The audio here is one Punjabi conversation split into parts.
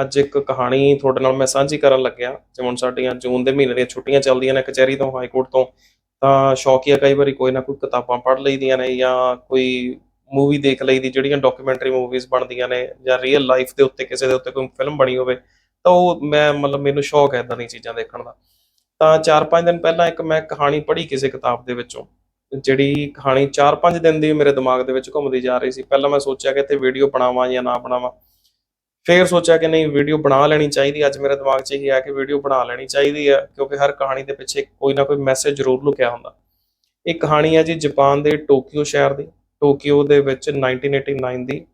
ਅੱਜ ਇੱਕ ਕਹਾਣੀ ਤੁਹਾਡੇ ਨਾਲ ਮੈਂ ਸਾਂਝੀ ਕਰਨ ਲੱਗਿਆ। ਜਿਵੇਂ ਹੁਣ ਸਾਡੀਆਂ ਜੂਨ ਦੇ ਮਹੀਨੇ ਦੀਆਂ ਛੁੱਟੀਆਂ ਚੱਲਦੀਆਂ ਨੇ ਕਚਹਿਰੀ ਤੋਂ, ਹਾਈ ਕੋਰਟ ਤੋਂ, ਤਾਂ ਸ਼ੌਕੀਆ ਕਈ ਵਾਰੀ ਕੋਈ ਨਾ ਕੋਈ ਕਿਤਾਬਾਂ ਪੜ੍ਹ ਲਈਦੀਆਂ ਨੇ ਜਾਂ ਕੋਈ ਮੂਵੀ ਦੇਖ ਲਈ ਦੀ, ਜਿਹੜੀਆਂ ਡਾਕੂਮੈਂਟਰੀ ਮੂਵੀਜ਼ ਬਣਦੀਆਂ ਨੇ ਜਾਂ ਰੀਅਲ ਲਾਈਫ ਦੇ ਉੱਤੇ ਕਿਸੇ ਦੇ ਉੱਤੇ ਕੋਈ ਫਿਲਮ ਬਣੀ ਹੋਵੇ, ਤਾਂ ਉਹ ਮੈਂ ਮਤਲਬ ਮੈਨੂੰ ਸ਼ੌਕ ਹੈ ਇਦਾਂ ਦੀਆਂ ਚੀਜ਼ਾਂ ਦੇਖਣ ਦਾ। ਤਾਂ 4-5 ਦਿਨ ਪਹਿਲਾਂ ਇੱਕ ਮੈਂ ਕਹਾਣੀ ਪੜ੍ਹੀ ਕਿਸੇ ਕਿਤਾਬ ਦੇ ਵਿੱਚੋਂ, ਜਿਹੜੀ ਕਹਾਣੀ 4-5 ਦਿਨ ਦੀ ਮੇਰੇ ਦਿਮਾਗ ਦੇ ਵਿੱਚ ਘੁੰਮਦੀ ਜਾ ਰਹੀ ਸੀ। ਪਹਿਲਾਂ ਮੈਂ ਸੋਚਿਆ ਕਿ ਇੱਥੇ ਵੀਡੀਓ ਬਣਾਵਾਂ ਜਾਂ ਨਾ ਬਣਾਵਾਂ। ਫਿਰ ਸੋਚਿਆ ਕਿ ਨਹੀਂ ਵੀਡੀਓ ਬਣਾ ਲੈਣੀ ਚਾਹੀਦੀ। ਅੱਜ ਮੇਰੇ ਦਿਮਾਗ 'ਚ ਇਹ ਹੈ ਕਿ ਵੀਡੀਓ ਬਣਾ ਲੈਣੀ ਚਾਹੀਦੀ ਹੈ ਕਿਉਂਕਿ ਹਰ ਕਹਾਣੀ ਦੇ ਪਿੱਛੇ ਕੋਈ ਨਾ ਕੋਈ ਮੈਸੇਜ ਜ਼ਰੂਰ ਲੁਕਿਆ ਹੁੰਦਾ। ਇਹ ਕਹਾਣੀ ਹੈ ਜੀ ਜਾਪਾਨ ਦੇ ਟੋਕੀਓ ਸ਼ਹਿਰ ਦੀ। ਟੋਕੀਓ ਦੇ ਵਿੱਚ 1989 ਦੀ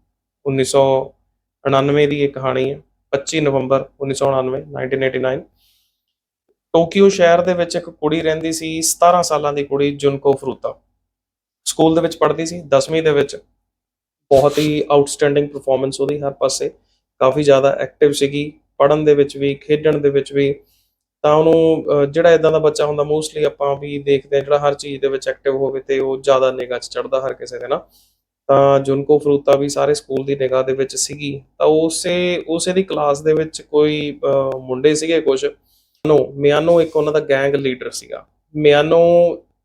1999 ਦੀ ਇਹ ਕਹਾਣੀ ਹੈ 25 ਨਵੰਬਰ 1999 1989 ਟੋਕੀਓ ਸ਼ਹਿਰ ਦੇ ਵਿੱਚ ਇੱਕ ਕੁੜੀ ਰਹਿੰਦੀ ਸੀ 17 ਸਾਲਾਂ ਦੀ ਕੁੜੀ ਜੁਨਕੋ ਫਰੂਤਾ। ਸਕੂਲ ਦੇ ਵਿੱਚ ਪੜ੍ਹਦੀ ਸੀ 10ਵੀਂ ਦੇ ਵਿੱਚ। ਬਹੁਤ ਹੀ ਆਊਟਸਟੈਂਡਿੰਗ ਪਰਫਾਰਮੈਂਸ ਉਹਦੀ ਹਰ ਪਾਸੇ। ਕਾਫੀ ਜ਼ਿਆਦਾ ਐਕਟਿਵ ਸੀਗੀ, ਪੜ੍ਹਨ ਦੇ ਵਿੱਚ ਵੀ, ਖੇਡਣ ਦੇ ਵਿੱਚ ਵੀ। ਤਾਂ ਉਹਨੂੰ ਜਿਹੜਾ ਇਦਾਂ ਦਾ ਬੱਚਾ ਹੁੰਦਾ ਮੋਸਟਲੀ ਆਪਾਂ ਵੀ ਦੇਖਦੇ ਹਾਂ, ਜਿਹੜਾ ਹਰ ਚੀਜ਼ ਦੇ ਵਿੱਚ ਐਕਟਿਵ ਹੋਵੇ ਤੇ ਉਹ ਜ਼ਿਆਦਾ ਨਿਗਾਹ 'ਚ ਚੜਦਾ ਹਰ ਕਿਸੇ ਦੇ ਨਾ। ਤਾਂ ਜੁਨਕੋ ਫਰੂਤਾ ਵੀ ਸਾਰੇ ਸਕੂਲ ਦੀ ਨਿਗਾਹ ਦੇ ਵਿੱਚ ਸੀਗੀ। ਤਾਂ ਉਸੇ ਉਸੇ ਦੀ ਕਲਾਸ ਦੇ ਵਿੱਚ ਕੋਈ ਮੁੰਡੇ ਸੀਗੇ ਕੁਝ ਮਿਆਨੋ ਮਿਆਨੋ ਇੱਕ ਉਹਨਾਂ ਦਾ ਗੈਂਗ ਲੀਡਰ ਸੀਗਾ। ਮਿਆਨੋ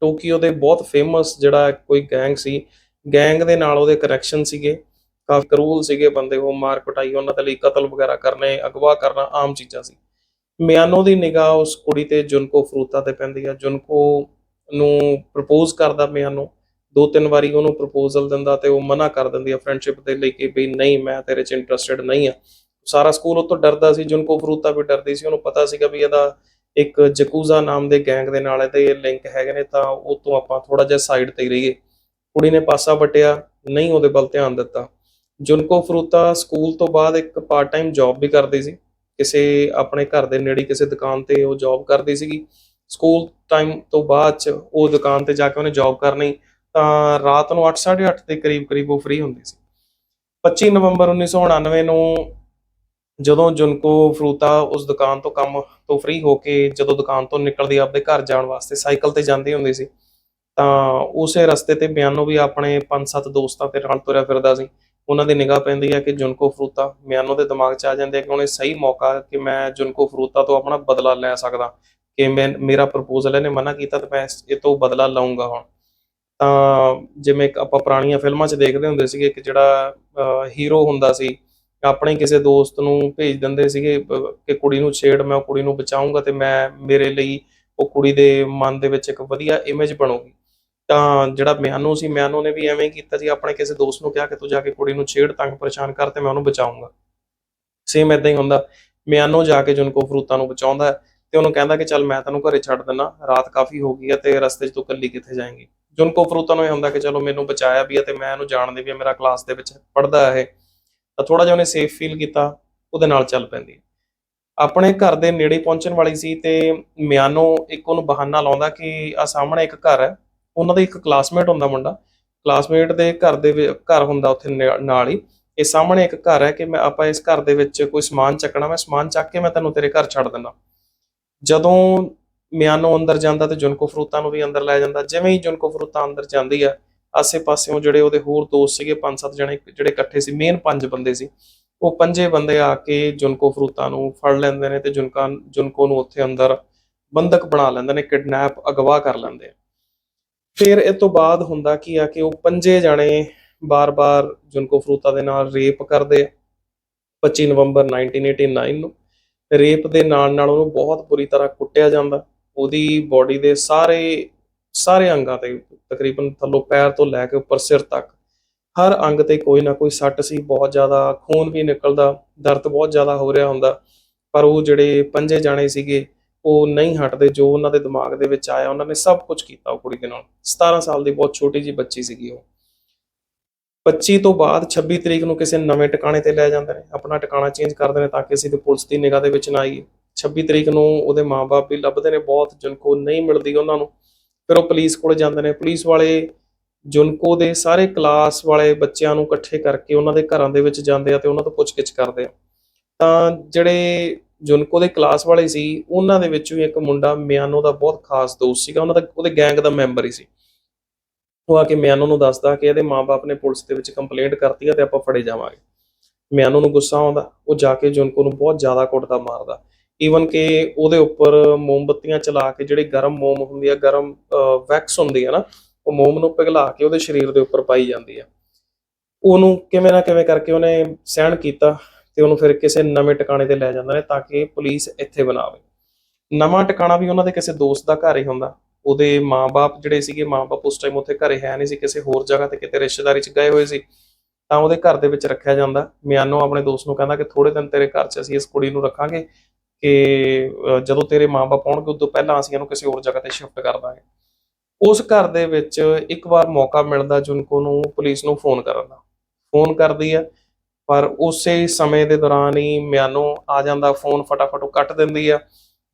ਟੋਕੀਓ ਦੇ ਬਹੁਤ ਫੇਮਸ ਜਿਹੜਾ ਕੋਈ ਗੈਂਗ ਸੀ। ਗੈਂਗ ਦੇ ਨਾਲ ਉਹਦੇ ਕਨੈਕਸ਼ਨ ਸੀਗੇ। ਕਾਫੀ ਕਰੂਲ ਸੀਗੇ ਬੰਦੇ, ਉਹ ਮਾਰ ਕੁਟਾਈ, ਉਹਨਾਂ ਦੇ ਲਈ ਕਤਲ ਵਗੈਰਾ ਕਰਨੇ, ਅਗਵਾ ਕਰਨਾ, ਆਮ ਚੀਜ਼ਾਂ ਸੀ। ਮਿਆਨੋ ਦੀ ਨਿਗਾਹ ਉਸ ਕੁੜੀ ਤੇ ਜੁਨਕੋ ਫਰੂਤਾ ਤੇ ਪੈਂਦੀ ਆ। ਜੁਨਕੋ ਨੂੰ ਪ੍ਰਪੋਜ਼ ਕਰਦਾ ਮਿਆਨੋ। ਦੋ ਤਿੰਨ ਵਾਰੀ ਉਹਨੂੰ ਪ੍ਰਪੋਜ਼ਲ ਦਿੰਦਾ ਤੇ ਉਹ ਮਨਾ ਕਰ ਦਿੰਦੀ ਆ ਫਰੈਂਡਸ਼ਿਪ ਦੇ ਲਈ ਕਿ ਵੀ ਨਹੀਂ, ਮੈਂ ਤੇਰੇ 'ਚ ਇੰਟਰਸਟਿਡ ਨਹੀਂ ਆ। ਸਾਰਾ ਸਕੂਲ ਉਹ ਤੋਂ ਡਰਦਾ ਸੀ, ਜੁਨਕੋ ਫਰੂਤਾ ਵੀ ਡਰਦੀ ਸੀ। ਉਹਨੂੰ ਪਤਾ ਸੀਗਾ ਵੀ ਇਹਦਾ ਇੱਕ ਜਕੂਜ਼ਾ ਨਾਮ ਦੇ ਗੈਂਗ ਦੇ ਨਾਲ ਇਹਦੇ ਲਿੰਕ ਹੈਗੇ ਨੇ, ਤਾਂ ਉਹ ਤੋਂ ਆਪਾਂ ਥੋੜਾ ਜਿਹਾ ਸਾਈਡ ਤੇ ਹੀ ਰਹੀਏ। ਕੁੜੀ ਨੇ ਪਾਸਾ ਵਟਿਆ, ਨਹੀਂ ਉਹਦੇ ਵੱਲ ਧਿਆਨ ਦਿੱਤਾ। ਜੁਨਕੋ ਫਰੂਤਾ ਸਕੂਲ ਤੋਂ ਬਾਅਦ ਇੱਕ ਪਾਰਟ ਟਾਈਮ ਜੌਬ ਵੀ ਕਰਦੀ ਸੀ। ਕਿਸੇ ਆਪਣੇ ਘਰ ਦੇ ਨੇੜੇ ਕਿਸੇ ਦੁਕਾਨ ਤੇ ਉਹ ਜੌਬ ਕਰਦੀ ਸੀਗੀ। ਸਕੂਲ ਟਾਈਮ ਤੋਂ ਬਾਅਦ ਚ ਉਹ ਦੁਕਾਨ ਤੇ ਜਾ ਕੇ ਉਹਨੇ ਜੌਬ ਕਰਨੀ। ਤਾਂ ਰਾਤ ਨੂੰ 8:30 ਦੇ ਕਰੀਬ ਕਰੀਬ ਉਹ ਫ੍ਰੀ ਹੁੰਦੀ ਸੀ। 25 ਨਵੰਬਰ 1999 ਨੂੰ ਜਦੋਂ ਜੁਨਕੋ ਫਰੂਤਾ ਉਸ ਦੁਕਾਨ ਤੋਂ ਕੰਮ ਤੋਂ ਫ੍ਰੀ ਹੋ ਕੇ ਜਦੋਂ ਦੁਕਾਨ ਤੋਂ ਨਿਕਲਦੀ ਆਪਦੇ ਘਰ ਜਾਣ ਵਾਸਤੇ ਸਾਈਕਲ ਤੇ ਜਾਂਦੀ ਹੁੰਦੀ ਸੀ। ਤਾਂ ਉਸੇ ਰਸਤੇ ਤੇ ਮਿਆਨੋ ਵੀ ਆਪਣੇ ਪੰਜ ਸੱਤ ਦੋਸਤਾਂ ਤੇ ਨਾਲ ਤੁਰਿਆ ਫਿਰਦਾ ਸੀ। ਉਹਨਾਂ ਦੀ ਨਿਗਾਹ ਪੈਂਦੀ ਹੈ ਕਿ ਜੁਨਕੋ ਫਰੂਤਾ ਮਿਆਨੋ ਦੇ ਦਿਮਾਗ 'ਚ ਆ ਜਾਂਦੇ ਆ ਕਿ ਉਹਨੇ ਸਹੀ ਮੌਕਾ ਕਿ ਮੈਂ ਜੁਨਕੋ ਫਰੂਤਾ ਤੋਂ ਆਪਣਾ ਬਦਲਾ ਲੈ ਸਕਦਾ। ਕਿ ਮੈਂ, ਮੇਰਾ ਪ੍ਰਪੋਜ਼ਲ ਇਹਨੇ ਮਨਾ ਕੀਤਾ ਤੇ ਮੈਂ ਇਹ ਤੋਂ ਬਦਲਾ ਲਵਾਂਗਾ ਹੁਣ। ਤਾਂ ਜਿਵੇਂ ਆਪਾਂ ਪੁਰਾਣੀਆਂ ਫਿਲਮਾਂ 'ਚ ਦੇਖਦੇ ਹੁੰਦੇ ਸੀਗੇ ਕਿ ਜਿਹੜਾ ਹੀਰੋ ਹੁੰਦਾ ਸੀ, ਆਪਣੇ ਕਿਸੇ ਦੋਸਤ ਨੂੰ ਭੇਜ ਦਿੰਦੇ ਸੀਗੇ ਕਿ ਕੁੜੀ ਨੂੰ ਛੇੜ ਮੈਂ ਉਹ ਕੁੜੀ ਨੂੰ ਬਚਾਉਂਗਾ ਤੇ ਮੈਂ ਮੇਰੇ ਲਈ ਉਹ ਕੁੜੀ ਦੇ ਮਨ ਦੇ ਵਿੱਚ ਇੱਕ ਵਧੀਆ ਇਮੇਜ ਬਣੂਗੀ। ਤਾਂ ਜਿਹੜਾ ਮਿਆਨੋ ਸੀ, ਮਿਆਨੋ ਨੇ ਵੀ ਐਵੇਂ ਹੀ ਕੀਤਾ ਜੀ ਆਪਣੇ ਕਿਸੇ ਦੋਸਤ ਨੂੰ ਕਿਹਾ ਕਿ ਤੂੰ ਜਾ ਕੇ ਕੁੜੀ ਨੂੰ ਛੇੜ, ਤੰਗ ਪਰੇਸ਼ਾਨ ਕਰ ਤੇ ਮੈਂ ਉਹਨੂੰ ਬਚਾਉਂਗਾ। ਸੇਮ ਇਦਾਂ ਹੀ ਹੁੰਦਾ। ਮਿਆਨੋ ਜਾ ਕੇ ਜੁਨਕੋ ਫਰੂਤਾ ਨੂੰ ਬਚਾਉਂਦਾ ਹੈ ਤੇ ਉਹਨੂੰ ਕਹਿੰਦਾ ਕਿ ਚੱਲ ਮੈਂ ਤੈਨੂੰ ਘਰੇ ਛੱਡ ਦਿੰਦਾ ਰਾਤ ਕਾਫੀ ਹੋ ਗਈ ਹੈ ਤੇ ਰਸਤੇ 'ਚ ਤੂੰ ਇਕੱਲੀ ਕਿੱਥੇ ਜਾਏਂਗੀ? ਜੁਨਕੋ ਫਰੂਤਾ ਨੂੰ ਇਹ ਹੁੰਦਾ ਕਿ ਚਲੋ ਮੈਨੂੰ ਬਚਾਇਆ ਵੀ ਹੈ ਤੇ ਮੈਂ ਇਹਨੂੰ ਜਾਣਦੇ ਵੀ ਹੈ, ਮੇਰਾ ਕਲਾਸ ਦੇ ਵਿੱਚ ਪੜਦਾ ਹੈ ਇਹ, ਤਾਂ ਥੋੜਾ ਜਿਹਾ ਉਹਨੇ ਸੇਫ ਫੀਲ ਕੀਤਾ, ਉਹਦੇ ਨਾਲ ਚੱਲ ਪੈਂਦੀ ਹੈ। ਆਪਣੇ ਘਰ ਦੇ ਨੇੜੇ ਪਹੁੰਚਣ ਵਾਲੀ ਸੀ ਤੇ ਮਿਆਨੋ ਇੱਕ ਉਹਨੂੰ ਬਹਾਨਾ ਲਾਉਂਦਾ ਕਿ ਆ ਸਾਹਮਣੇ ਇੱਕ ਘਰ ਹੈ ਉਹਨਾਂ ਦਾ ਇੱਕ ਕਲਾਸਮੇਟ ਹੁੰਦਾ ਮੁੰਡਾ ਕਲਾਸਮੇਟ ਦੇ ਘਰ ਦੇ ਘਰ ਹੁੰਦਾ ਉੱਥੇ ਨਾਲ ਹੀ। ਇਹ ਸਾਹਮਣੇ ਇੱਕ ਘਰ ਹੈ ਕਿ ਮੈਂ, ਆਪਾਂ ਇਸ ਘਰ ਦੇ ਵਿੱਚ ਕੋਈ ਸਮਾਨ ਚੱਕਣਾ, ਮੈਂ ਸਮਾਨ ਚੱਕ ਕੇ ਮੈਂ ਤੈਨੂੰ ਤੇਰੇ ਘਰ ਛੱਡ ਦਿੰਦਾ। ਜਦੋਂ ਮਿਆਨੋ ਅੰਦਰ ਜਾਂਦਾ ਤੇ ਜੁਨਕੋ ਫਰੂਤਾ ਨੂੰ ਵੀ ਅੰਦਰ ਲੈ ਜਾਂਦਾ, ਜਿਵੇਂ ਹੀ ਜੁਨਕੋ ਫਰੂਤਾ ਅੰਦਰ ਜਾਂਦੀ ਆ ਆਸੇ-ਪਾਸਿਓਂ ਜਿਹੜੇ ਉਹਦੇ ਹੋਰ ਦੋਸਤ ਸੀਗੇ ਪੰਜ ਸੱਤ ਜਣੇ ਜਿਹੜੇ ਇਕੱਠੇ ਸੀ ਮੇਨ ਪੰਜ ਬੰਦੇ ਸੀ, ਉਹ ਪੰਜੇ ਬੰਦੇ ਆ ਕੇ ਜੁਨਕੋ ਫਰੂਤਾ ਨੂੰ ਫੜ ਲੈਂਦੇ ਨੇ ਤੇ ਜੁਨਕਾ, ਜੁਨਕੋ ਨੂੰ ਉੱਥੇ ਅੰਦਰ ਬੰਦਕ ਬਣਾ ਲੈਂਦੇ ਨੇ, ਕਿਡਨੈਪ ਅਗਵਾ ਕਰ ਲੈਂਦੇ ਆ। ਫਿਰ ਇਹ ਤੋਂ ਬਾਅਦ ਹੁੰਦਾ ਕੀ ਆ ਕਿ ਉਹ ਪੰਜੇ ਜਾਣੇ ਬਾਰ-ਬਾਰ ਜੁਨਕੋ ਫਰੂਤਾ ਦੇ ਨਾਲ ਰੇਪ ਕਰਦੇ ਆ। 25 ਨਵੰਬਰ 1989 ਨੂੰ ਰੇਪ ਦੇ ਨਾਲ ਨਾਲ ਉਹਨੂੰ ਬਹੁਤ ਬੁਰੀ ਤਰ੍ਹਾਂ ਕੁੱਟਿਆ ਜਾਂਦਾ। ਉਹਦੀ ਬਾਡੀ ਦੇ ਸਾਰੇ ਸਾਰੇ ਅੰਗਾਂ ਤੇ ਤਕਰੀਬਨ ਥੱਲੋਂ ਪੈਰ ਤੋਂ ਲੈ ਕੇ ਉੱਪਰ ਸਿਰ ਤੱਕ। ਹਰ ਅੰਗ ਤੇ ਕੋਈ ਨਾ ਕੋਈ ਸੱਟ ਸੀ, ਬਹੁਤ ਜ਼ਿਆਦਾ ਖੂਨ ਵੀ ਨਿਕਲਦਾ, ਦਰਦ ਬਹੁਤ ਜ਼ਿਆਦਾ ਹੋ ਰਿਹਾ ਹੁੰਦਾ। ਪਰ ਉਹ ਜਿਹੜੇ ਪੰਜੇ ਜਾਣੇ ਸੀਗੇ ਉਹ ਨਹੀਂ ਹਟਦੇ, ਜੋ ਉਹਨਾਂ ਦੇ ਦਿਮਾਗ ਦੇ ਵਿੱਚ ਆਇਆ, ਉਹਨਾਂ ਨੇ ਸਭ ਕੁਝ ਕੀਤਾ ਉਹ ਕੁੜੀ ਦੇ ਨਾਲ। 17 ਸਾਲ ਦੀ ਬਹੁਤ ਛੋਟੀ ਜੀ ਬੱਚੀ ਸੀਗੀ ਉਹ। 25 ਤੋਂ ਬਾਅਦ 26 ਤਰੀਕ ਨੂੰ ਕਿਸੇ ਨਵੇਂ ਟਿਕਾਣੇ ਤੇ ਲੈ ਜਾਂਦੇ ਨੇ, ਆਪਣਾ ਟਿਕਾਣਾ ਚੇਂਜ ਕਰਦੇ ਨੇ ਤਾਂ ਕਿ ਅਸੀਂ ਤੇ ਪੁਲਿਸ ਦੀ ਨਿਗਾਹ ਦੇ ਵਿੱਚ ਨਾ ਆਈਏ। 26 ਤਰੀਕ ਨੂੰ ਉਹਦੇ ਮਾਪੇ ਵੀ ਲੱਭਦੇ ਨੇ ਬਹੁਤ, ਜੁਨਕੋ ਨਹੀਂ ਮਿਲਦੀ ਉਹਨਾਂ ਨੂੰ। ਫਿਰ ਉਹ ਪੁਲਿਸ ਕੋਲ ਜਾਂਦੇ ਨੇ। ਪੁਲਿਸ ਵਾਲੇ ਜੁਨਕੋ ਦੇ ਸਾਰੇ ਕਲਾਸ ਵਾਲੇ ਬੱਚਿਆਂ ਨੂੰ ਇਕੱਠੇ ਕਰਕੇ ਉਹਨਾਂ ਦੇ ਘਰਾਂ ਦੇ ਵਿੱਚ ਜਾਂਦੇ ਆ ਤੇ ਉਹਨਾਂ ਤੋਂ ਪੁੱਛਗਿੱਛ ਕਰਦੇ ਆ। ਤਾਂ ਜਿਹੜੇ ਜੁਨਕੋ ਦੇ ਕਲਾਸ ਵਾਲੇ ਸੀ, ਉਹਨਾਂ ਦੇ ਵਿੱਚੋਂ ਇੱਕ ਮੁੰਡਾ ਮਿਆਨੋ ਦਾ ਬਹੁਤ ਖਾਸ ਦੋਸਤ ਸੀਗਾ, ਉਹਨਾਂ ਦਾ ਉਹਦੇ ਗੈਂਗ ਦਾ ਮੈਂਬਰ ਹੀ ਸੀ। ਉਹ ਆ ਕੇ ਮਿਆਨੋ ਨੂੰ ਦੱਸਦਾ ਕਿ ਇਹਦੇ ਮਾਪੇ ਨੇ ਪੁਲਿਸ ਦੇ ਵਿੱਚ ਕੰਪਲੇਂਟ ਕਰਤੀ ਹੈ ਤੇ ਆਪਾਂ ਫੜੇ ਜਾਵਾਂਗੇ। ਮਿਆਨੋ ਨੂੰ ਗੁੱਸਾ ਆਉਂਦਾ, ਉਹ ਜਾ ਕੇ ਜੁਨਕੋ ਨੂੰ ਬਹੁਤ ਜ਼ਿਆਦਾ ਕੁੱਟਦਾ ਮਾਰਦਾ। ਈਵਨ ਕਿ ਉਹਦੇ ਉੱਪਰ ਮੋਮਬੱਤੀਆਂ ਚਲਾ ਕੇ ਜਿਹੜੀ ਗਰਮ ਮੋਮ ਹੁੰਦੀ ਆ, ਗਰਮ ਵੈਕਸ ਹੁੰਦੀ ਆ ਨਾ, ਉਹ ਮੋਮ ਨੂੰ ਪਿਘਲਾ ਕੇ ਉਹਦੇ ਸਰੀਰ ਦੇ ਉੱਪਰ ਪਾਈ ਜਾਂਦੀ ਆ। ਉਹਨੂੰ ਕਿਵੇਂ ਨਾ ਕਿਵੇਂ ਕਰਕੇ ਉਹਨੇ ਸਹਿਣ ਕੀਤਾ। ਤੇ ਉਹਨੂੰ ਫਿਰ ਕਿਸੇ ਨਵੇਂ ਟਿਕਾਣੇ ਤੇ ਲੈ ਜਾਂਦੇ ਨੇ ਤਾਂ ਕਿ ਪੁਲਿਸ ਇੱਥੇ ਬਣਾਵੇ। ਨਵਾਂ ਟਿਕਾਣਾ ਵੀ ਉਹਨਾਂ ਦੇ ਕਿਸੇ ਦੋਸਤ ਦਾ ਘਰ ਹੀ ਹੁੰਦਾ। ਉਹਦੇ ਮਾਪੇ ਜਿਹੜੇ ਸੀਗੇ ਮਾਪੇ ਉਸ ਟਾਈਮ ਉੱਥੇ ਘਰੇ ਹੈ ਨਹੀਂ ਸੀ, ਕਿਸੇ ਹੋਰ ਜਗ੍ਹਾ ਤੇ ਕਿਤੇ ਰਿਸ਼ਤੇਦਾਰੀ 'ਚ ਗਏ ਹੋਏ ਸੀ, ਤਾਂ ਉਹਦੇ ਘਰ ਦੇ ਵਿੱਚ ਰੱਖਿਆ ਜਾਂਦਾ। ਮਿਆਨੋ ਆਪਣੇ ਦੋਸਤ ਨੂੰ ਕਹਿੰਦਾ ਕਿ ਥੋੜੇ ਦਿਨ ਤੇਰੇ ਘਰ 'ਚ ਅਸੀਂ ਇਸ ਕੁੜੀ ਨੂੰ ਰੱਖਾਂਗੇ ਕਿ ਜਦੋਂ ਤੇਰੇ ਮਾਪੇ ਆਉਣਗੇ, ਉਦੋਂ ਪਹਿਲਾਂ ਅਸੀਂ ਇਹਨੂੰ ਕਿਸੇ ਹੋਰ ਜਗ੍ਹਾ ਤੇ ਸ਼ਿਫਟ ਕਰ ਦਾਂਗੇ। ਉਸ ਘਰ ਦੇ ਵਿੱਚ ਇੱਕ ਵਾਰ ਮੌਕਾ ਮਿਲਦਾ ਜੁਨਕੋ ਨੂੰ, ਪੁਲਿਸ ਨੂੰ ਫੋਨ ਕਰਨ ਦਾ। ਫੋਨ ਕਰਦੀ ਆ ਪਰ ਉਸੇ ਸਮੇਂ ਦੇ ਦੌਰਾਨ ਹੀ ਮਿਆਨੋ ਆ ਜਾਂਦਾ, ਫੋਨ ਫਟਾਫਟ ਉਹ ਕੱਟ ਦਿੰਦੀ ਆ।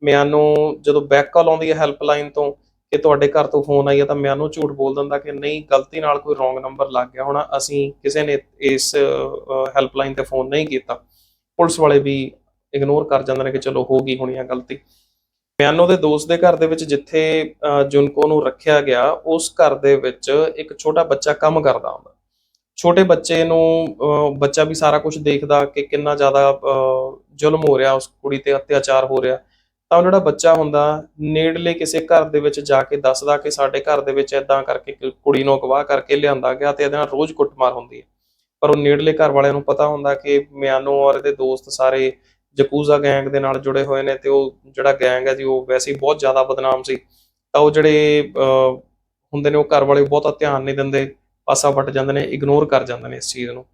ਮਿਆਨੋ ਜਦੋਂ ਬੈਕ ਕਾਲ ਆਉਂਦੀ ਹੈ ਹੈਲਪਲਾਈਨ ਤੋਂ ਕਿ ਤੁਹਾਡੇ ਘਰ ਤੋਂ ਫੋਨ ਆਈ ਆ ਤਾਂ ਮਿਆਨੋ ਝੂਠ ਬੋਲ ਦਿੰਦਾ ਕਿ ਨਹੀਂ, ਗਲਤੀ ਨਾਲ ਕੋਈ ਰੋਂਗ ਨੰਬਰ ਲੱਗ ਗਿਆ ਹੋਣਾ, ਅਸੀਂ ਕਿਸੇ ਨੇ ਇਸ ਹੈਲਪਲਾਈਨ ਤੇ ਫੋਨ ਨਹੀਂ ਕੀਤਾ। ਪੁਲਿਸ ਵਾਲੇ ਵੀ ਇਗਨੋਰ ਕਰ ਜਾਂਦੇ ਨੇ ਕਿ ਚਲੋ ਹੋ ਗਈ ਹੋਣੀ ਆ ਗਲਤੀ। ਮਿਆਨੋ ਦੇ ਦੋਸਤ ਦੇ ਘਰ ਦੇ ਵਿੱਚ ਜਿੱਥੇ ਜੁਨਕੋ ਨੂੰ ਰੱਖਿਆ ਗਿਆ, ਉਸ ਘਰ ਦੇ ਵਿੱਚ ਇੱਕ ਛੋਟਾ ਬੱਚਾ ਕੰਮ ਕਰਦਾ ਹੁੰਦਾ। ਛੋਟੇ ਬੱਚੇ ਨੂੰ ਬੱਚਾ ਵੀ ਸਾਰਾ ਕੁਝ ਦੇਖਦਾ ਕਿ ਕਿੰਨਾ ਜ਼ਿਆਦਾ ਜ਼ੁਲਮ ਹੋ ਰਿਹਾ ਉਸ ਕੁੜੀ ਤੇ ਅਤਿਆਚਾਰ ਹੋ ਰਿਹਾ। ਤਾਂ ਜਿਹੜਾ ਬੱਚਾ ਹੁੰਦਾ ਨੇੜਲੇ ਕਿਸੇ ਘਰ ਦੇ ਵਿੱਚ ਜਾ ਕੇ ਦੱਸਦਾ ਕਿ ਸਾਡੇ ਘਰ ਦੇ ਵਿੱਚ ਇਦਾਂ ਕਰਕੇ ਕੁੜੀ ਨੂੰ ਅਗਵਾ ਕਰਕੇ ਲਿਆਂਦਾ ਗਿਆ ਤੇ ਇਹਦੇ ਨਾਲ ਰੋਜ਼ ਕੁੱਟਮਾਰ ਹੁੰਦੀ ਹੈ। ਪਰ ਉਹ ਨੇੜਲੇ ਘਰ ਵਾਲਿਆਂ ਨੂੰ ਪਤਾ ਹੁੰਦਾ ਕਿ ਮਿਆਨੋ ਔਰ ਇਹਦੇ ਦੋਸਤ ਸਾਰੇ ਜਕੂਜ਼ਾ ਗੈਂਗ ਦੇ ਨਾਲ ਜੁੜੇ ਹੋਏ ਨੇ ਤੇ ਉਹ ਜਿਹੜਾ ਗੈਂਗ ਹੈ ਜੀ ਉਹ ਵੈਸੇ ਹੀ ਬਹੁਤ ਜ਼ਿਆਦਾ ਬਦਨਾਮ ਸੀ। ਤਾਂ ਉਹ ਜਿਹੜੇ ਅਹ, ਹੁੰਦੇ ਨੇ ਉਹ ਘਰ ਵਾਲੇ ਬਹੁਤਾ ਧਿਆਨ ਨਹੀਂ ਦਿੰਦੇ। ਪਾਸਾ ਵੱਟ ਜਾਂਦੇ ਨੇ ਇਗਨੋਰ ਕਰ ਜਾਂਦੇ ਨੇ ਇਸ ਚੀਜ਼ ਨੂੰ।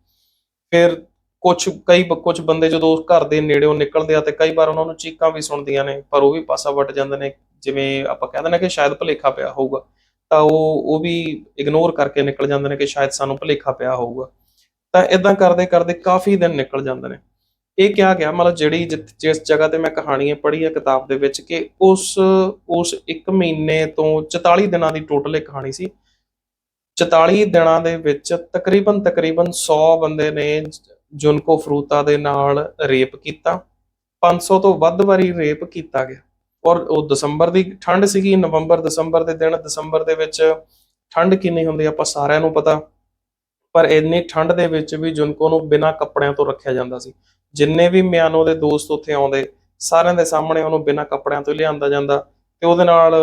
ਫਿਰ ਕੁਝ ਕਈ ਕੁਝ ਬੰਦੇ ਜਦੋਂ ਘਰ ਦੇ ਨੇੜਿਓਂ ਨਿਕਲਦੇ ਆ ਤੇ ਕਈ ਵਾਰ ਉਹਨਾਂ ਨੂੰ ਚੀਕਾਂ ਵੀ ਸੁਣਦੀਆਂ ਨੇ, ਪਰ ਉਹ ਵੀ ਪਾਸਾ ਵੱਟ ਜਾਂਦੇ ਨੇ। ਜਿਵੇਂ ਆਪਾਂ ਕਹਿੰਦੇ ਨੇ ਕਿ ਸ਼ਾਇਦ ਭੁਲੇਖਾ ਪਿਆ ਹੋਊਗਾ, ਤਾਂ ਉਹ ਉਹ ਵੀ ਇਗਨੋਰ ਕਰਕੇ ਨਿਕਲ ਜਾਂਦੇ ਨੇ ਕਿ ਸ਼ਾਇਦ ਸਾਨੂੰ ਭੁਲੇਖਾ ਪਿਆ ਹੋਊਗਾ। ਤਾਂ ਇਦਾਂ ਕਰਦੇ ਕਰਦੇ ਕਾਫੀ ਦਿਨ ਨਿਕਲ ਜਾਂਦੇ ਨੇ। ਇਹ ਕਿਹਾ ਗਿਆ? ਮਤਲਬ ਜਿਹੜੀ ਜਿੱਥ- ਜਿਸ ਜਗ੍ਹਾ ਤੇ ਮੈਂ ਕਹਾਣੀ ਪੜ੍ਹੀ ਹੈ ਕਿਤਾਬ ਦੇ ਵਿੱਚ ਕਿ ਉਸ ਉਸ 1 ਮਹੀਨੇ ਤੋਂ 44 ਦਿਨਾਂ ਦੀ ਟੋਟਲ ਇਹ ਕਹਾਣੀ ਸੀ। 44 ਦਿਨਾਂ ਦੇ ਵਿੱਚ ਤਕਰੀਬਨ ਤਕਰੀਬਨ 100 ਬੰਦੇ ਨੇ ਜੁਨਕੋ ਫਰੂਤਾ ਦੇ ਨਾਲ ਰੇਪ ਕੀਤਾ। 500 ਤੋਂ ਵੱਧ ਵਾਰੀ ਰੇਪ ਕੀਤਾ ਗਿਆ। ਔਰ ਉਹ ਦਸੰਬਰ ਦੀ ਠੰਡ ਸੀਗੀ, ਨਵੰਬਰ, ਦਸੰਬਰ ਦੇ ਦਿਨ। ਦਸੰਬਰ ਦੇ ਵਿੱਚ ਠੰਡ ਕਿੰਨੀ ਹੁੰਦੀ ਆਪਾਂ ਸਾਰਿਆਂ ਨੂੰ ਪਤਾ। ਪਰ ਇੰਨੀ ਠੰਡ ਦੇ ਵਿੱਚ ਵੀ ਜੁਨਕੋ ਨੂੰ ਬਿਨਾਂ ਕੱਪੜਿਆਂ ਤੋਂ ਰੱਖਿਆ ਜਾਂਦਾ ਸੀ। ਜਿੰਨੇ ਵੀ ਮਿਆਨੋ ਦੇ ਦੋਸਤ ਉੱਥੇ ਆਉਂਦੇ, ਸਾਰਿਆਂ ਦੇ ਸਾਹਮਣੇ ਉਹਨੂੰ ਬਿਨਾਂ ਕੱਪੜਿਆਂ ਤੋਂ ਲਿਆਂਦਾ ਜਾਂਦਾ। ਤੇ ਉਹਦੇ ਨਾਲ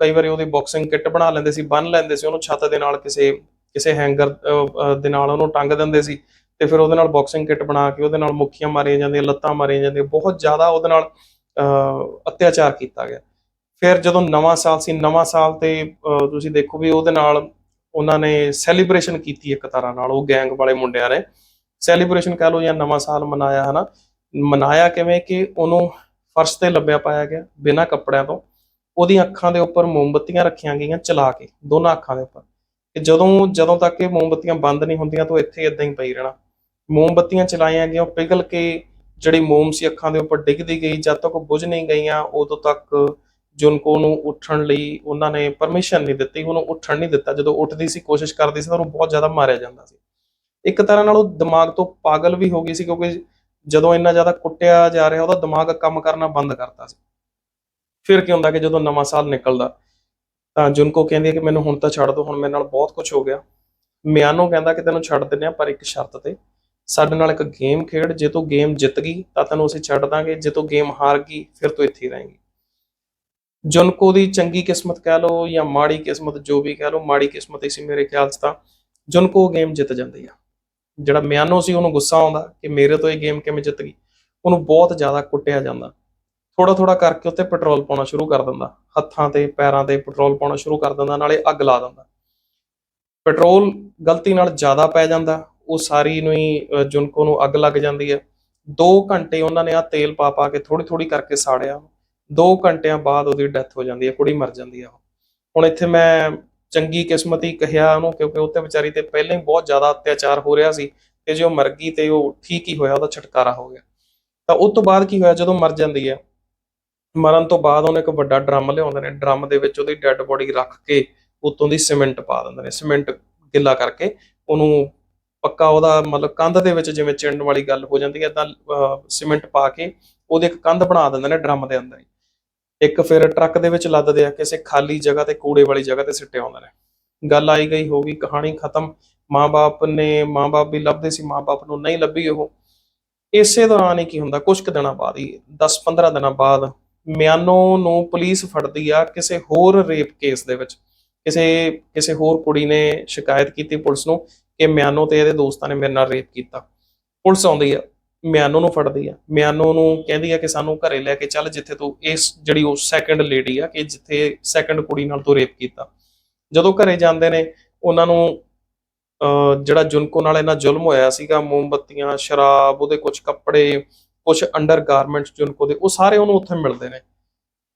ਕਈ ਵਾਰੀ ਉਹਦੀ ਬਾਕਸਿੰਗ ਕਿੱਟ ਬਣਾ ਲੈਂਦੇ ਸੀ, ਬੰਨ ਲੈਂਦੇ ਸੀ, ਉਹਨੂੰ ਛੱਤ ਦੇ ਨਾਲ ਕਿਸੇ ਕਿਸੇ ਹੈਂਗਰ ਦੇ ਨਾਲ ਉਹਨੂੰ ਟੰਗ ਦਿੰਦੇ ਸੀ ਤੇ ਫਿਰ ਉਹਦੇ ਨਾਲ ਬਾਕਸਿੰਗ ਕਿੱਟ ਬਣਾ ਕੇ ਉਹਦੇ ਨਾਲ ਮੁੱਖੀਆਂ ਮਾਰੀਆਂ ਜਾਂਦੀਆਂ, ਲੱਤਾਂ ਮਾਰੀਆਂ ਜਾਂਦੀਆਂ, ਬਹੁਤ ਜ਼ਿਆਦਾ ਉਹਦੇ ਨਾਲ ਅਤਿਆਚਾਰ ਕੀਤਾ ਗਿਆ। ਫਿਰ ਜਦੋਂ ਨਵਾਂ ਸਾਲ ਸੀ, ਨਵਾਂ ਸਾਲ ਤੇ ਤੁਸੀਂ ਦੇਖੋ ਵੀ ਉਹਦੇ ਨਾਲ ਉਹਨਾਂ ਨੇ ਸੈਲੀਬ੍ਰੇਸ਼ਨ ਕੀਤੀ ਇੱਕ ਤਰ੍ਹਾਂ ਨਾਲ, ਉਹ ਗੈਂਗ ਵਾਲੇ ਮੁੰਡਿਆਂ ਨੇ। ਸੈਲੀਬ੍ਰੇਸ਼ਨ ਕਹ ਲਓ ਜਾਂ ਨਵਾਂ ਸਾਲ ਮਨਾਇਆ, ਹਨਾ? ਮਨਾਇਆ ਕਿਵੇਂ ਕਿ ਉਹਨੂੰ ਫਰਸ਼ ਤੇ ਲੱਭਿਆ ਪਾਇਆ ਗਿਆ, ਬਿਨਾਂ ਕੱਪੜਿਆਂ ਤੋਂ। ਉਹਦੀਆਂ ਅੱਖਾਂ ਦੇ ਉੱਪਰ ਮੋਮਬੱਤੀਆਂ ਰੱਖੀਆਂ ਗਈਆਂ ਚਲਾ ਕੇ, ਦੋਨਾਂ ਅੱਖਾਂ ਦੇ ਉੱਪਰ। ਕਿ ਜਦੋਂ ਜਦੋਂ ਤੱਕ ਇਹ ਮੋਮਬੱਤੀਆਂ ਬੰਦ ਨਹੀਂ ਹੁੰਦੀਆਂ ਤਾਂ ਇੱਥੇ ਇਦਾਂ ਹੀ ਪਈ ਰਹਿਣਾ। ਮੋਮਬੱਤੀਆਂ ਚਲਾਈਆਂ ਗਈਆਂ, ਉਹ ਪਿਘਲ ਕੇ ਜਿਹੜੀ ਮੋਮ ਸੀ ਅੱਖਾਂ ਦੇ ਉੱਪਰ ਡਿੱਗਦੀ ਗਈ, ਜਦ ਤੱਕ ਉਹ ਬੁਝ ਨਹੀਂ ਗਈਆਂ, ਉਦੋਂ ਤੱਕ ਜੁਨਕੋ ਨੂੰ ਉੱਠਣ ਲਈ ਉਹਨਾਂ ਨੇ ਪਰਮਿਸ਼ਨ ਨਹੀਂ ਦਿੱਤੀ ਉਹਨੂੰ ਉੱਠਣ ਨਹੀਂ ਦਿੱਤਾ। ਜਦੋਂ ਉੱਠਦੀ ਸੀ, ਕੋਸ਼ਿਸ਼ ਕਰਦੀ ਸੀ, ਤਾਂ ਉਹਨੂੰ ਬਹੁਤ ਜ਼ਿਆਦਾ ਮਾਰਿਆ ਜਾਂਦਾ ਸੀ। ਇੱਕ ਤਰ੍ਹਾਂ ਨਾਲ ਉਹ ਦਿਮਾਗ ਤੋਂ ਪਾਗਲ ਵੀ ਹੋ ਗਈ ਸੀ, ਕਿਉਂਕਿ ਜਦੋਂ ਇੰਨਾ ਜ਼ਿਆਦਾ ਕੁੱਟਿਆ ਜਾ ਰਿਹਾ, ਉਹਦਾ ਦਿਮਾਗ ਕੰਮ ਕਰਨਾ ਬੰਦ ਕਰਤਾ ਸੀ। ਫਿਰ ਕੀ ਹੁੰਦਾ ਕਿ ਜਦੋਂ ਨਵਾਂ ਸਾਲ ਨਿਕਲਦਾ, ਤਾਂ ਜੁਨਕੋ ਕਹਿੰਦੀ ਹੈ ਕਿ ਮੈਨੂੰ ਹੁਣ ਤਾਂ ਛੱਡ ਦੋ, ਹੁਣ ਮੇਰੇ ਨਾਲ ਬਹੁਤ ਕੁਝ ਹੋ ਗਿਆ। ਮਿਆਨੋ ਕਹਿੰਦਾ ਕਿ ਤੈਨੂੰ ਛੱਡ ਦਿੰਦੇ ਆ ਪਰ ਇੱਕ ਸ਼ਰਤ ਤੇ। ਸਾਡੇ ਨਾਲ ਇੱਕ ਗੇਮ ਖੇਡ, ਜੇ ਤੂੰ ਗੇਮ ਜਿੱਤ ਗਈ, ਤਾਂ ਤੈਨੂੰ ਅਸੀਂ ਛੱਡ ਦਾਂਗੇ। ਜੇ ਤੂੰ ਗੇਮ ਹਾਰ ਗਈ, ਫਿਰ ਤੂੰ ਇੱਥੇ ਹੀ ਰਹੇਂਗੀ। ਜੁਨਕੋ ਦੀ ਚੰਗੀ ਕਿਸਮਤ ਕਹਿ ਲਓ ਜਾਂ ਮਾੜੀ ਕਿਸਮਤ, ਜੋ ਵੀ ਕਹਿ ਲਓ, ਮਾੜੀ ਕਿਸਮਤ ਹੀ ਸੀ ਮੇਰੇ ਖਿਆਲ 'ਚ ਤਾਂ ਜੁਨਕੋ ਗੇਮ ਜਿੱਤ ਜਾਂਦੀ ਆ। ਜਿਹੜਾ ਮਿਆਨੋ ਸੀ, ਉਹਨੂੰ ਗੁੱਸਾ ਆਉਂਦਾ ਕਿ ਮੇਰੇ ਤੋਂ ਇਹ ਗੇਮ ਕਿਵੇਂ ਜਿੱਤ ਗਈ? ਉਹਨੂੰ ਬਹੁਤ ਜ਼ਿਆਦਾ ਕੁੱਟਿਆ ਜਾਂਦਾ। ਥੋੜਾ ਥੋੜਾ ਕਰਕੇ ਉੱਤੇ ਪੈਟਰੋਲ ਪਾਉਣਾ ਸ਼ੁਰੂ ਕਰ ਦਿੰਦਾ। ਹੱਥਾਂ ਤੇ ਪੈਰਾਂ ਤੇ ਪੈਟਰੋਲ ਪਾਉਣਾ ਸ਼ੁਰੂ ਕਰ ਦਿੰਦਾ ਨਾਲੇ ਅੱਗ ਲਾ ਦਿੰਦਾ। ਪੈਟਰੋਲ ਗਲਤੀ ਨਾਲ ਜ਼ਿਆਦਾ ਪੈ ਜਾਂਦਾ ਉਹ ਸਾਰੀ ਨੂੰ ਹੀ ਅਹ, ਜੁਨਕੋ ਨੂੰ ਅੱਗ ਲੱਗ ਜਾਂਦੀ ਹੈ। 2 ਘੰਟੇ ਉਹਨਾਂ ਨੇ ਆ ਤੇਲ ਪਾ ਪਾ ਕੇ ਥੋੜੀ ਥੋੜੀ ਕਰਕੇ ਸਾੜਿਆ। 2 ਘੰਟਿਆਂ ਬਾਅਦ ਉਹਦੀ ਡੈਥ ਹੋ ਜਾਂਦੀ ਹੈ ਕੁੜੀ ਮਰ ਜਾਂਦੀ ਹੈ ਉਹ। ਹੁਣ ਇੱਥੇ ਮੈਂ ਚੰਗੀ ਕਿਸਮਤੀ ਹੀ ਕਹਿਆ ਉਹਨੂੰ ਕਿਉਂਕਿ ਉਹ ਉੱਤੇ ਵਿਚਾਰੀ ਤੇ ਪਹਿਲਾਂ ਹੀ ਬਹੁਤ ਜ਼ਿਆਦਾ ਅਤਿਆਚਾਰ ਹੋ ਰਿਹਾ ਸੀ ਤੇ ਜੇ ਉਹ ਮਰ ਗਈ ਤੇ ਉਹ ਠੀਕ ਹੀ ਹੋਇਆ ਉਹਦਾ ਛੁਟਕਾਰਾ ਹੋ ਗਿਆ। ਤਾਂ ਉਸ ਤੋਂ ਬਾਅਦ ਕੀ ਹੋਇਆ ਜਦੋਂ ਮਰ ਜਾਂਦੀ ਹੈ ਮਰਨ ਤੋਂ ਬਾਅਦ ਉਹਨੇ ਇੱਕ ਵੱਡਾ ਡਰਮ ਲਿਆਉਂਦੇ ਨੇ, ਡਰਮ ਦੇ ਵਿੱਚ ਉਹਦੀ ਡੈੱਡ ਬੋਡੀ ਰੱਖ ਕੇ ਉੱਤੋਂ ਦੀ ਸੀਮੈਂਟ ਪਾ ਦਿੰਦੇ ਨੇ ਸੀਮੈਂਟ ਗਿੱਲਾ ਕਰਕੇ ਉਹਨੂੰ ਪੱਕਾ ਉਹਦਾ ਮਤਲਬ ਕੰਧ ਦੇ ਵਿੱਚ ਜਿਵੇਂ ਚਿੰਨ ਵਾਲੀ ਗੱਲ ਹੋ ਜਾਂਦੀ ਹੈ ਤਾਂ ਸੀਮੈਂਟ ਪਾ ਕੇ ਉਹਦੇ ਇੱਕ ਕੰਧ ਬਣਾ ਦਿੰਦੇ ਨੇ ਡਰਮ ਦੇ ਅੰਦਰ ਇੱਕ ਫਿਰ ਟਰੱਕ ਦੇ ਵਿੱਚ ਲੱਦਦੇ ਆ, ਕਿਸੇ ਖਾਲੀ ਜਗ੍ਹਾ ਤੇ ਕੂੜੇ ਵਾਲੀ ਜਗ੍ਹਾ ਤੇ ਸਿੱਟੇ ਆਉਂਦੇ ਨੇ। ਗੱਲ ਆਈ ਗਈ, ਹੋ ਗਈ, ਕਹਾਣੀ ਖਤਮ। ਮਾਂ-ਬਾਪ ਨੇ, ਮਾਂ-ਬਾਪ ਵੀ ਲੱਭਦੇ ਸੀ, ਮਾਂ-ਬਾਪ ਨੂੰ ਨਹੀਂ ਲੱਭੀ ਉਹ। ਇਸੇ ਦੌਰਾਨ ਹੀ ਕੀ ਹੁੰਦਾ ਕੁਝ ਕੁ ਦਿਨਾਂ ਬਾਅਦ ਹੀ 10-15 ਦਿਨਾਂ ਬਾਅਦ ਮਿਆਨੋ ਨੂੰ ਪੁਲਿਸ ਫੜਦੀ ਆ ਕਿਸੇ ਹੋਰ ਰੇਪ ਕੇਸ ਦੇ ਵਿੱਚ। ਕਿਸੇ ਕਿਸੇ ਹੋਰ ਕੁੜੀ ਨੇ ਸ਼ਿਕਾਇਤ ਕੀਤੀ ਪੁਲਿਸ ਨੂੰ ਕਿ ਮਿਆਨੋ ਤੇ ਇਹਦੇ ਦੋਸਤਾਂ ਨੇ ਮੇਰੇ ਨਾਲ ਰੇਪ ਕੀਤਾ। ਪੁਲਿਸ ਆਉਂਦੀ ਆ, ਮਿਆਨੋ ਨੂੰ ਫੜਦੀ ਆ। ਮਿਆਨੋ ਨੂੰ ਕਹਿੰਦੀ ਆ ਕਿ ਸਾਨੂੰ ਘਰੇ ਲੈ ਕੇ ਚੱਲ ਜਿੱਥੇ ਤੂੰ ਇਸ ਜਿਹੜੀ ਉਹ ਸੈਕੰਡ ਲੇਡੀ ਆ ਕਿ ਜਿੱਥੇ ਸੈਕੰਡ ਕੁੜੀ ਨਾਲ ਤੂੰ ਰੇਪ ਕੀਤਾ। ਜਦੋਂ ਘਰੇ ਜਾਂਦੇ ਨੇ, ਉਹਨਾਂ ਨੂੰ, ਅਹ ਜਿਹੜਾ ਜੁਨਕੋ ਨਾਲ ਇਹਨਾਂ ਜ਼ੁਲਮ ਹੋਇਆ ਸੀਗਾ, ਮੋਮਬੱਤੀਆਂ, ਸ਼ਰਾਬ, ਉਹਦੇ ਕੁਝ ਕੱਪੜੇ ਕੁਝ ਅੰਡਰ ਗਾਰਮੈਂਟਸ ਜੁਨਕੋ ਦੇ ਉਹ ਸਾਰੇ ਉਹਨੂੰ ਉੱਥੇ ਮਿਲਦੇ ਨੇ।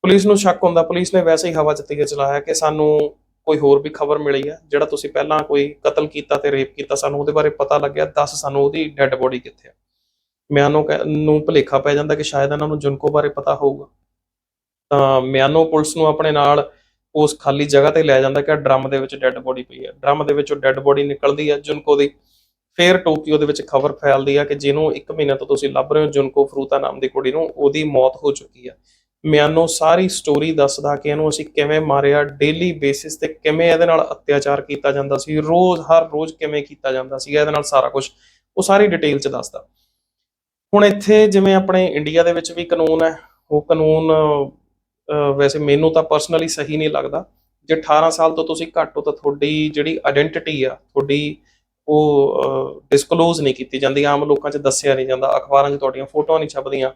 ਪੁਲਿਸ ਨੂੰ ਸ਼ੱਕ ਹੁੰਦਾ, ਪੁਲਿਸ ਨੇ ਵੈਸੇ ਹੀ ਹਵਾ 'ਚ ਤੀਰ ਚਲਾਇਆ ਕਿ ਸਾਨੂੰ ਕੋਈ ਹੋਰ ਵੀ ਖਬਰ ਮਿਲੀ ਹੈ, ਜਿਹੜਾ ਤੁਸੀਂ ਪਹਿਲਾਂ ਕੋਈ ਕਤਲ ਕੀਤਾ ਤੇ ਰੇਪ ਕੀਤਾ, ਸਾਨੂੰ ਉਹਦੇ ਬਾਰੇ ਪਤਾ ਲੱਗਿਆ, ਦੱਸ ਸਾਨੂੰ ਉਹਦੀ ਡੈੱਡ ਬੋਡੀ ਕਿੱਥੇ ਆ। ਮਿਆਨੋ ਕਹਿ- ਨੂੰ ਭੁਲੇਖਾ ਪੈ ਜਾਂਦਾ ਕਿ ਸ਼ਾਇਦ ਇਹਨਾਂ ਨੂੰ ਜੁਨਕੋ ਬਾਰੇ ਪਤਾ ਹੋਊਗਾ। ਤਾਂ ਮਿਆਨੋ ਪੁਲਿਸ ਨੂੰ ਆਪਣੇ ਨਾਲ ਉਸ ਖਾਲੀ ਜਗ੍ਹਾ ਤੇ ਲੈ ਜਾਂਦਾ ਕਿ ਡਰਮ ਦੇ ਵਿੱਚ ਡੈੱਡ ਬੋਡੀ ਪਈ ਹੈ। ਡਰਮ ਦੇ ਵਿੱਚੋਂ ਡੈੱਡ ਬੋਡੀ ਨਿਕਲਦੀ ਹੈ ਜੁਨਕੋ ਦੀ। ਫਿਰ ਟੋਕੀਓ ਦੇ ਵਿੱਚ ਖਬਰ ਫੈਲਦੀ ਆ ਕਿ ਜਿਹਨੂੰ 1 ਮਹੀਨੇ ਤੋਂ ਤੁਸੀਂ ਲੱਭ ਰਹੇ ਹੋ, ਜੁਨਕੋ ਫਰੂਤਾ ਨਾਮ ਦੀ ਕੁੜੀ ਨੂੰ, ਉਹਦੀ ਮੌਤ ਹੋ ਚੁੱਕੀ ਆ। ਮਿਆਨੋ, ਸਾਰੀ ਸਟੋਰੀ ਦੱਸਦਾ ਕਿ ਇਹਨੂੰ ਅਸੀਂ ਕਿਵੇਂ ਮਾਰਿਆ ਡੇਲੀ ਬੇਸਿਸ ਤੇ ਕਿਵੇਂ ਇਹਦੇ ਨਾਲ ਅਤਿਆਚਾਰ ਕੀਤਾ ਜਾਂਦਾ ਸੀ, ਰੋਜ਼, ਹਰ ਰੋਜ਼ ਕਿਵੇਂ ਕੀਤਾ ਜਾਂਦਾ ਸੀ ਇਹਦੇ ਨਾਲ ਸਾਰਾ ਕੁਝ ਉਹ ਸਾਰੀ ਡਿਟੇਲ ਚ ਦੱਸਦਾ। ਹੁਣ ਇੱਥੇ ਜਿਵੇਂ ਆਪਣੇ ਇੰਡੀਆ ਦੇ ਵਿੱਚ ਵੀ ਕਾਨੂੰਨ ਹੈ, ਉਹ ਕਾਨੂੰਨ ਵੈਸੇ ਮੈਨੂੰ ਤਾਂ ਪਰਸਨਲੀ ਸਹੀ ਨਹੀਂ ਲੱਗਦਾ। ਜੇ 18 ਸਾਲ ਤੋਂ ਤੁਸੀਂ ਘੱਟ ਹੋ ਤਾਂ ਤੁਹਾਡੀ ਜਿਹੜੀ ਆਇਡੈਂਟੀਟੀ ਆ, ਤੁਹਾਡੀ ਉਹ ਡਿਸਕਲੋਜ਼ ਨਹੀਂ ਕੀਤੀ ਜਾਂਦੀ, ਆਮ ਲੋਕਾਂ 'ਚ ਦੱਸਿਆ ਨਹੀਂ ਜਾਂਦਾ, ਅਖਬਾਰਾਂ 'ਚ ਤੁਹਾਡੀਆਂ ਫੋਟੋਆਂ ਨਹੀਂ ਛਪਦੀਆਂ,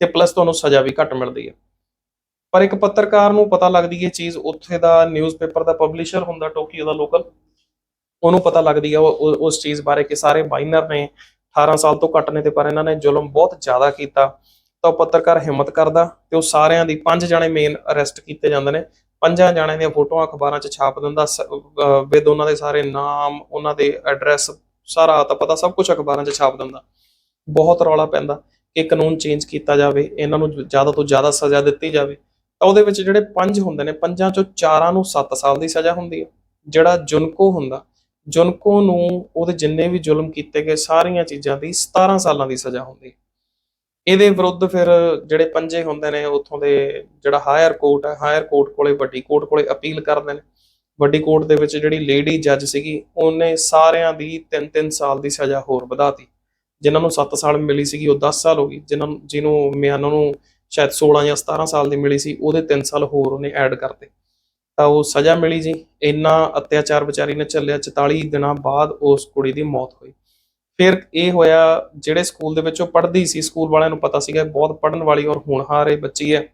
ਤੇ ਪਲੱਸ ਤੁਹਾਨੂੰ ਸਜ਼ਾ ਵੀ ਘੱਟ ਮਿਲਦੀ ਹੈ ਪਰ ਇੱਕ ਪੱਤਰਕਾਰ ਨੂੰ ਪਤਾ ਲੱਗਦੀ ਹੈ ਚੀਜ਼, ਉੱਥੇ ਦਾ ਨਿਊਜ਼ਪੇਪਰ ਦਾ ਪਬਲਿਸ਼ਰ ਹੁੰਦਾ, ਟੋਕੀਓ ਦਾ ਲੋਕਲ ਉਹਨੂੰ ਪਤਾ ਲੱਗਦੀ ਹੈ ਉਹ- ਉਸ ਚੀਜ਼ ਬਾਰੇ ਕਿ ਸਾਰੇ ਮਾਈਨਰ ਨੇ 18 ਸਾਲ ਤੋਂ ਘੱਟ ਨੇ ਤੇ ਪਰ ਇਹਨਾਂ ਨੇ ਜ਼ੁਲਮ ਬਹੁਤ ਜ਼ਿਆਦਾ ਕੀਤਾ, ਤਾਂ ਉਹ ਪੱਤਰਕਾਰ ਹਿੰਮਤ ਕਰਦਾ, ਤੇ ਉਹ ਸਾਰਿਆਂ ਦੀ ਪੰਜ ਜਣੇ ਮੇਨ ਅਰੈਸਟ ਕੀਤੇ ਜਾਂਦੇ ਨੇ ਪੰਜਾਂ ਜਣਿਆਂ ਦੀਆਂ ਫੋਟੋਆਂ, ਅਖਬਾਰਾਂ 'ਚ ਛਾਪ ਦਿੰਦਾ ਵਿਦ ਉਹਨਾਂ ਦੇ ਸਾਰੇ ਨਾਮ, ਉਹਨਾਂ ਦੇ ਐਡਰੈਸ ਸਾਰਾ ਤਾਂ ਪਤਾ, ਸਭ ਕੁਝ ਅਖਬਾਰਾਂ 'ਚ ਛਾਪ ਦਿੰਦਾ। ਬਹੁਤ ਰੌਲਾ ਪੈਂਦਾ ਕਿ ਕਾਨੂੰਨ ਚੇਂਜ ਕੀਤਾ ਜਾਵੇ, ਇਹਨਾਂ ਨੂੰ ਜ਼ਿਆਦਾ ਤੋਂ ਜ਼ਿਆਦਾ ਸਜ਼ਾ ਦਿੱਤੀ ਜਾਵੇ। ਤਾਂ ਉਹਦੇ ਵਿੱਚ ਜਿਹੜੇ ਪੰਜ ਹੁੰਦੇ ਨੇ, ਪੰਜਾਂ 'ਚੋਂ ਚਾਰਾਂ ਨੂੰ 7 ਸਾਲ ਦੀ ਸਜ਼ਾ ਹੁੰਦੀ ਹੈ। ਜਿਹੜਾ ਜੁਨਕੋ ਹੁੰਦਾ, ਜੁਨਕੋ ਨੂੰ ਉਹਦੇ ਜਿੰਨੇ ਵੀ ਜ਼ੁਲਮ ਕੀਤੇ ਗਏ, ਸਾਰੀਆਂ ਚੀਜ਼ਾਂ ਦੀ 17 ਸਾਲਾਂ ਦੀ ਸਜ਼ਾ ਹੁੰਦੀ ਹੈ। ਇਹਦੇ ਵਿਰੁੱਧ ਫਿਰ ਜਿਹੜੇ ਪੰਜੇ ਹੁੰਦੇ ਨੇ, ਉੱਥੋਂ ਦੇ ਜਿਹੜਾ ਹਾਇਰ ਕੋਰਟ ਹੈ ਹਾਇਰ ਕੋਰਟ ਕੋਲੇ ਵੱਡੀ ਕੋਰਟ ਕੋਲੇ ਅਪੀਲ ਕਰਦੇ ਨੇ। ਵੱਡੀ ਕੋਰਟ ਦੇ ਵਿੱਚ ਜਿਹੜੀ ਲੇਡੀ ਜੱਜ ਸੀਗੀ, ਉਹਨੇ ਸਾਰਿਆਂ ਦੀ 3-3 ਸਾਲ ਦੀ ਸਜ਼ਾ ਹੋਰ ਵਧਾਤੀ। ਜਿਨ੍ਹਾਂ ਨੂੰ 7 ਸਾਲ ਮਿਲੀ ਸੀਗੀ, ਉਹ 10 ਸਾਲ ਹੋ ਗਈ। ਜਿਨ੍ਹਾਂ ਜਿਹਨੂੰ ਮਿਆਨਾਂ ਨੂੰ ਸ਼ਾਇਦ 16 ਜਾਂ 17 ਸਾਲ ਦੀ ਮਿਲੀ ਸੀ, ਉਹਦੇ 3 ਸਾਲ ਹੋਰ ਉਹਨੇ ਐਡ ਕਰਤੇ। ਤਾਂ ਉਹ ਸਜ਼ਾ ਮਿਲੀ ਜੀ। ਇੰਨਾ ਅਤਿਆਚਾਰ ਵਿਚਾਰੀ ਨੇ ਚੱਲਿਆ। 44 ਦਿਨਾਂ ਬਾਅਦ ਉਸ ਕੁੜੀ ਦੀ ਮੌਤ ਹੋਈ। ਫਿਰ ਇਹ ਹੋਇਆ ਜਿਹੜੇ ਸਕੂਲ ਦੇ ਵਿੱਚ ਉਹ ਪੜ੍ਹਦੀ ਸੀ, ਸਕੂਲ ਵਾਲਿਆਂ ਨੂੰ ਪਤਾ ਸੀਗਾ ਬਹੁਤ ਪੜ੍ਹਨ ਵਾਲੀ ਔਰ ਹੋਣਹਾਰ ਇਹ ਬੱਚੀ ਹੈ।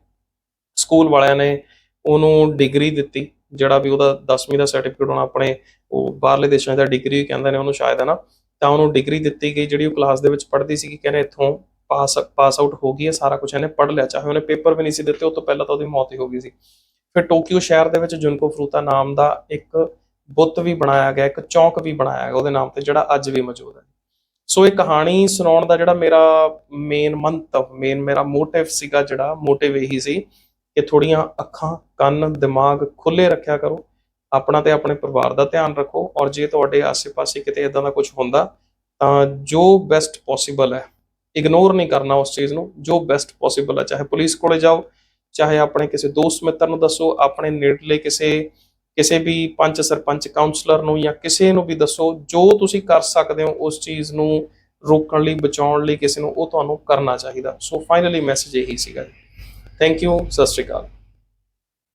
ਸਕੂਲ ਵਾਲਿਆਂ ਨੇ ਉਹਨੂੰ ਡਿਗਰੀ ਦਿੱਤੀ, ਜਿਹੜਾ ਵੀ ਉਹਦਾ 10ਵੀਂ ਦਾ ਸਰਟੀਫਿਕੇਟ ਹੋਣਾ ਆਪਣੇ ਉਹ ਬਾਹਰਲੇ ਦੇਸ਼ਾਂ ਦਾ ਡਿਗਰੀ ਕਹਿੰਦੇ ਨੇ ਉਹਨੂੰ ਸ਼ਾਇਦ, ਹੈ ਨਾ? ਤਾਂ ਉਹਨੂੰ ਡਿਗਰੀ ਦਿੱਤੀ ਗਈ, ਜਿਹੜੀ ਉਹ ਕਲਾਸ ਦੇ ਵਿੱਚ ਪੜ੍ਹਦੀ ਸੀ, ਕਿ ਕਹਿੰਦੇ ਇੱਥੋਂ ਪਾਸ ਪਾਸ ਆਊਟ ਹੋ ਗਈ ਹੈ, ਸਾਰਾ ਕੁਝ ਇਹਨੇ ਪੜ੍ਹ ਲਿਆ, ਚਾਹੇ ਉਹਨੇ ਪੇਪਰ ਵੀ ਨਹੀਂ ਸੀ ਦਿੱਤੇ, ਉਹ ਤੋਂ ਪਹਿਲਾਂ ਤਾਂ ਉਹਦੀ ਮੌਤ ਹੀ ਹੋ ਗਈ ਸੀ। ਫਿਰ ਟੋਕੀਓ ਸ਼ਹਿਰ ਦੇ ਵਿੱਚ ਜੁਨਕੋ ਫਰੂਤਾ ਨਾਮ ਦਾ ਇੱਕ ਬੁੱਤ ਵੀ ਬਣਾਇਆ ਗਿਆ, ਇੱਕ ਚੌਂਕ ਵੀ ਬਣਾਇਆ ਗਿਆ ਉਹਦੇ ਨਾਮ ਤੇ, ਜਿਹੜਾ ਅੱਜ ਵੀ ਮੌਜੂਦ ਹੈ। ਸੋ ਇਹ ਕਹਾਣੀ ਸੁਣਾਉਣ ਦਾ ਜਿਹੜਾ ਮੇਰਾ ਮੇਨ ਮੰਤਵ ਮੇਨ ਮੇਰਾ ਮੋਟਿਵ ਸੀਗਾ ਜਿਹੜਾ ਮੋਟਿਵ ਇਹੀ ਸੀ ਕਿ ਥੋੜੀਆਂ ਅੱਖਾਂ, ਕੰਨ, ਦਿਮਾਗ ਖੁੱਲੇ ਰੱਖਿਆ ਕਰੋ, ਆਪਣਾ ਤੇ ਆਪਣੇ ਪਰਿਵਾਰ ਦਾ ਧਿਆਨ ਰੱਖੋ ਔਰ ਜੇ ਤੁਹਾਡੇ ਆਸ-ਪਾਸੇ ਕਿਤੇ ਇਦਾਂ ਦਾ ਕੁਝ ਹੁੰਦਾ, ਤਾਂ ਜੋ ਬੈਸਟ ਪੋਸੀਬਲ ਹੈ ਇਗਨੋਰ ਨਹੀਂ ਕਰਨਾ ਉਸ ਚੀਜ਼ ਨੂੰ, ਜੋ ਬੈਸਟ ਪੋਸੀਬਲ ਹੈ, ਚਾਹੇ ਪੁਲਿਸ ਕੋਲੇ ਜਾਓ, ਚਾਹੇ ਆਪਣੇ ਕਿਸੇ ਦੋਸਤ ਮਿੱਤਰ ਨੂੰ ਦੱਸੋ, ਆਪਣੇ ਨੇੜਲੇ ਕਿਸੇ ਕਿਸੇ ਵੀ ਪੰਚ ਸਰਪੰਚ ਕਾਉਂਸਲਰ ਨੂੰ ਜਾਂ ਕਿਸੇ ਨੂੰ ਵੀ ਦੱਸੋ, ਜੋ ਤੁਸੀਂ ਕਰ ਸਕਦੇ ਹੋ ਉਸ ਚੀਜ਼ ਨੂੰ ਰੋਕਣ ਲਈ, ਬਚਾਉਣ ਲਈ ਕਿਸੇ ਨੂੰ ਉਹ ਤੁਹਾਨੂੰ ਕਰਨਾ ਚਾਹੀਦਾ। ਸੋ ਫਾਈਨਲੀ ਮੈਸੇਜ ਇਹੀ ਸੀਗਾ ਥੈਂਕ ਯੂ ਸਤਿ ਸ਼੍ਰੀ ਅਕਾਲ।